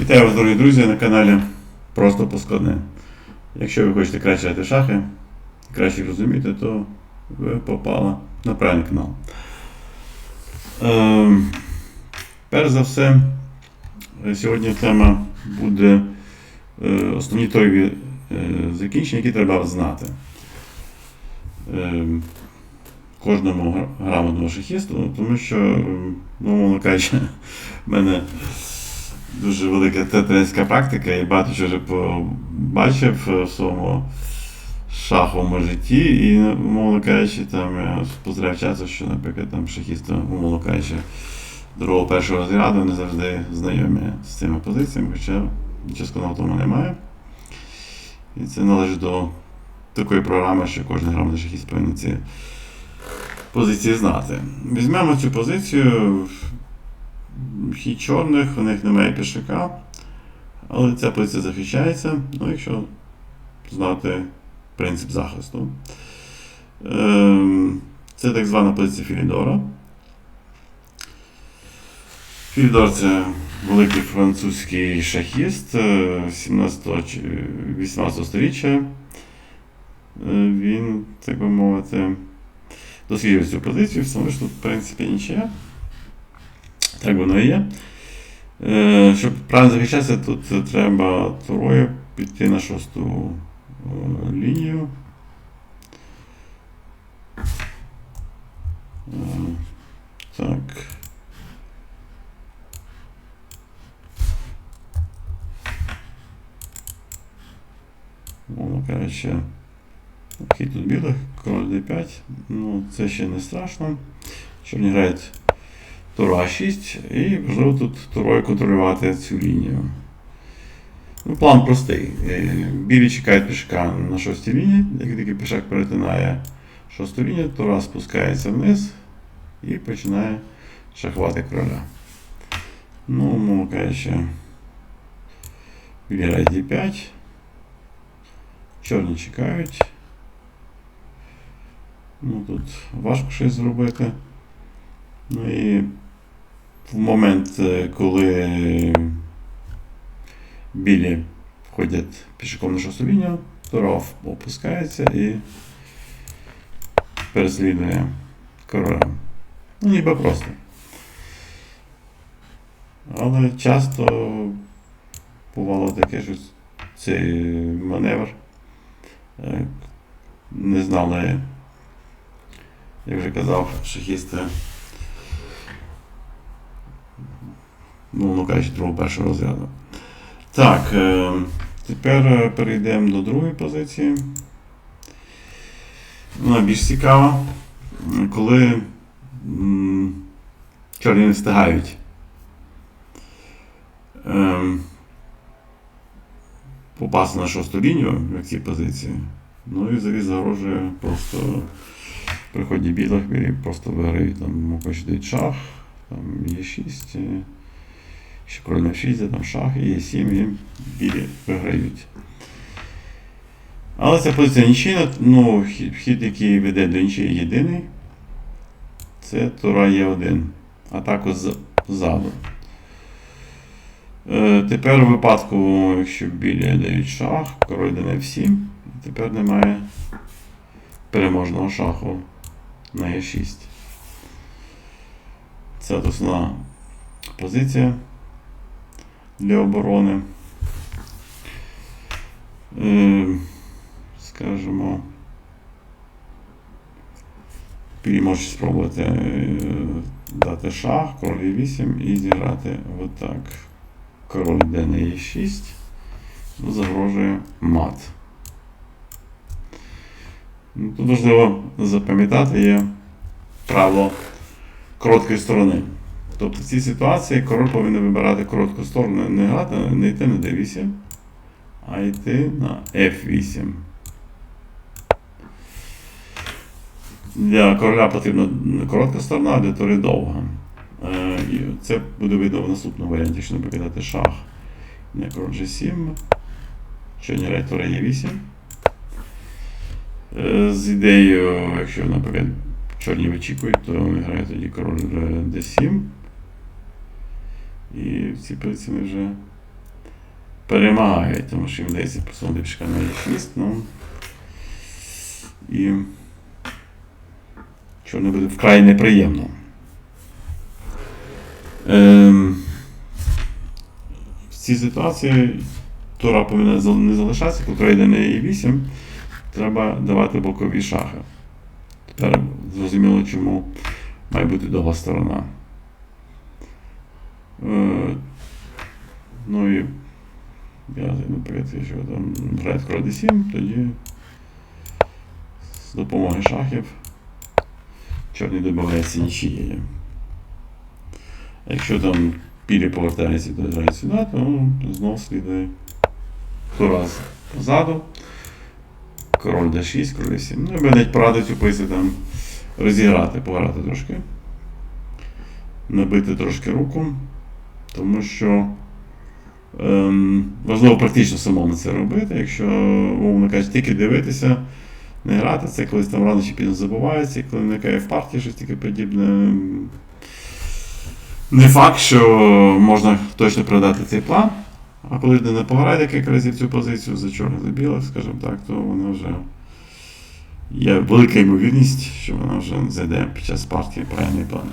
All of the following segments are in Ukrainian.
Вітаю вас, дорогі друзі, на каналі Просто Поскладне. Якщо ви хочете краще грати шахи, краще їх розуміти, то ви попали на правильний канал. Ем, перш за все, е, сьогодні тема буде е, основні торгові е, закінчення, які треба знати. Ем, кожному грамотному шахісту, тому що, ем, ну, кажучи, в мене дуже велика театральська практика і багато чого вже побачив в своєму шаховому житті. І, умовно кажучи, там я спостерігав часто, що, наприклад, там шахісти, умовно кажучи, другого першого розряду не завжди знайомі з цими позиціями, хоча нічого складного в тому немає. І це належить до такої програми, що кожен грамотний шахіст повинен ці позиції знати. Візьмемо цю позицію. Хід чорних, у них немає пішака, але ця позиція захищається, ну, якщо знати принцип захисту. Ем, Це так звана позиція Філідора. Філідор це великий французький шахіст 17-18 століття. Е, Він, так би мовити, досліджує цю позицію, встановив, що тут, в принципі, нічия. Так воно і є. Е, Щоб правильно захищатися, тут треба турою піти на шосту е, лінію. Е, Так. Мовно кажучи, хід тут білих, король d5. Ну, це ще не страшно. Чорні грають туру А6 і можливо тут турою контролювати цю лінію. Ну, План простий. Е, Білі чекають пішка на шостій лінії, як тільки пішак перетинає шосту лінію, тура спускається вниз і починає шахувати короля. Ну, мовно кажучи, білі грають d5. Чорні чекають. Ну, тут важко щось зробити. Ну і в момент, е, коли білі входять пішаком на шосту лінію, Туров опускається і переслідує короля. Ніби просто. Але часто бувало таке, що цей маневр е, не знали, як вже казав, шахісти ну, ну кажучи, другого першого розряду. Так, е, тепер е, перейдемо до другої позиції. Вона більш цікава, коли м, чорні не встигають. Е, попасти на шосту лінію, як ці позиції. Ну і завіс загрожує просто при ході білих просто виграють там дають шах, там є 6. Ще король на 6, там шах, і є 7, і білі виграють. Але ця позиція нічийна, ну, хід, хід, який веде до нічиї єдиний, це Тура Є1. Атаку ззаду. Е, тепер у випадку, якщо білі дають шах, король на F7, тепер немає переможного шаху на Е6. Це основна позиція для оборони. Е, скажімо, білі спробувати е, дати шах, король Е8 і зіграти отак. Король йде на Е6, ну, загрожує мат. Ну, Тут важливо запам'ятати є правило короткої сторони. Тобто в цій ситуації король повинен вибирати коротку сторону, не грати, не йти на D8, а йти на F8. Для короля потрібна коротка сторона, а для тури довга. Е, і це буде видно в наступному варіанті, якщо не покидати шах на король G7, чорні грають тура Е8. Е, З ідеєю, якщо, наприклад, чорні вичікують, то грають тоді король е, D7. І в цій позиції вже перемагають, тому що їм вдається посунути пішка на Е6, ну. І чорне буде вкрай неприємно. Ем, в цій ситуації Тура повинна не залишатися, коли йде на E8, треба давати бокові шахи. Тепер зрозуміло, чому має бути довга сторона. Е, ну і наприклад, якщо там грає король d7, тоді з допомогою шахів чорний добавляється нічією. Якщо там пілі повертається до грає сюди, то знов слідує Тураз позаду. Король d6, король d7. Ну, і навіть порадить у писі там розіграти, пограти трошки. Набити трошки руку, тому що ем, важливо практично самому це робити. Якщо, умовно кажучи, тільки дивитися, не грати, це колись там рано чи пізно забувається, коли виникає в партії щось таке подібне. Не факт, що можна точно передати цей план. А коли людина пограє декілька разів цю позицію за чорних за білих, скажімо так, то вона вже є велика ймовірність, що вона вже зайде під час партії правильний план.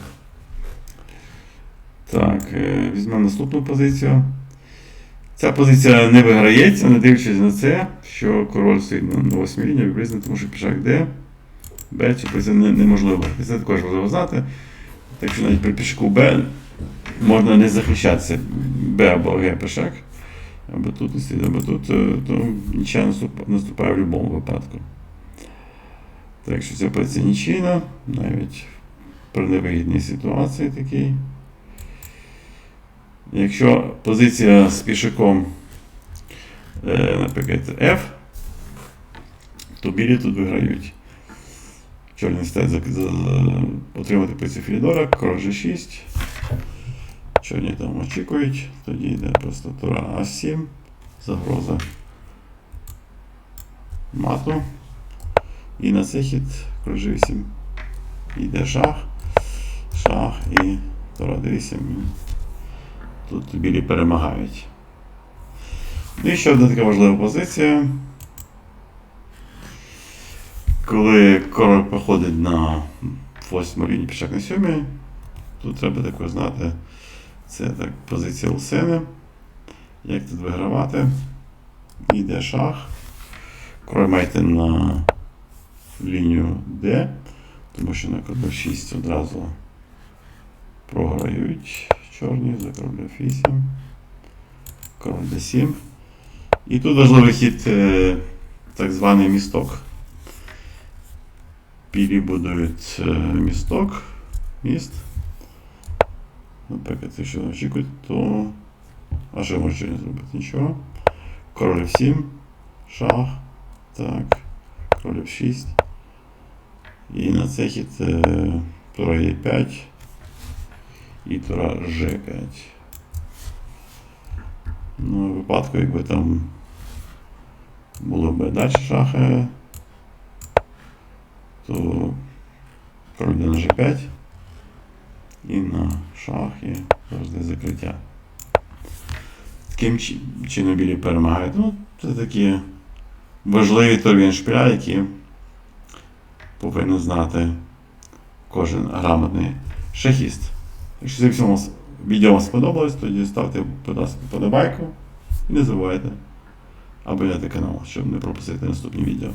Так, е, візьмемо наступну позицію. Ця позиція не виграється, не дивлячись на це, що король стоїть на 8 лінії, приблизно, тому що пішак Д, Б, цю позицію не- неможливо. Це також важливо знати. Так що навіть при пішаку Б можна не захищатися Б або Г пішак, або тут не слід, або тут, е, то нічия наступає в будь-якому випадку. Так що ця позиція нічийна, навіть при невигідній ситуації такій. Якщо позиція з пішаком, е, наприклад, F, то білі тут виграють. Чорний за- отримати позицію Філідора, король G6. Чорні там очікують, тоді йде просто тура А7, загроза мату. І на цей хід король G8 йде шах, шах і тура D8. Тут білі перемагають. Ну і ще одна така важлива позиція. Коли король проходить на восьму лінію пішак на сьомій, тут треба також знати, це так позиція Лсени. Як тут вигравати? Йде шах. Король маєте на лінію D, тому що на король 6 одразу програють чорні за король F8, король D7. І тут важливий хід е, так званий місток. Пілі будують е, місток, міст. Наприклад, якщо очікують, то. А що може не зробити? Нічого. Король F7, шах. Так. Король F6. І на цей хід е, тура Е5 і тура G5. Ну, в випадку, якби там було б далі шахи, то король на G5 і на шахи завжди закриття. Таким чи- чином білі перемагають. Ну, це такі важливі торги шпіля, які повинен знати кожен грамотний шахіст. Якщо якщо вам відео сподобалось, тоді ставте подобайку і не забувайте абонувати канал, щоб не пропустити наступні відео.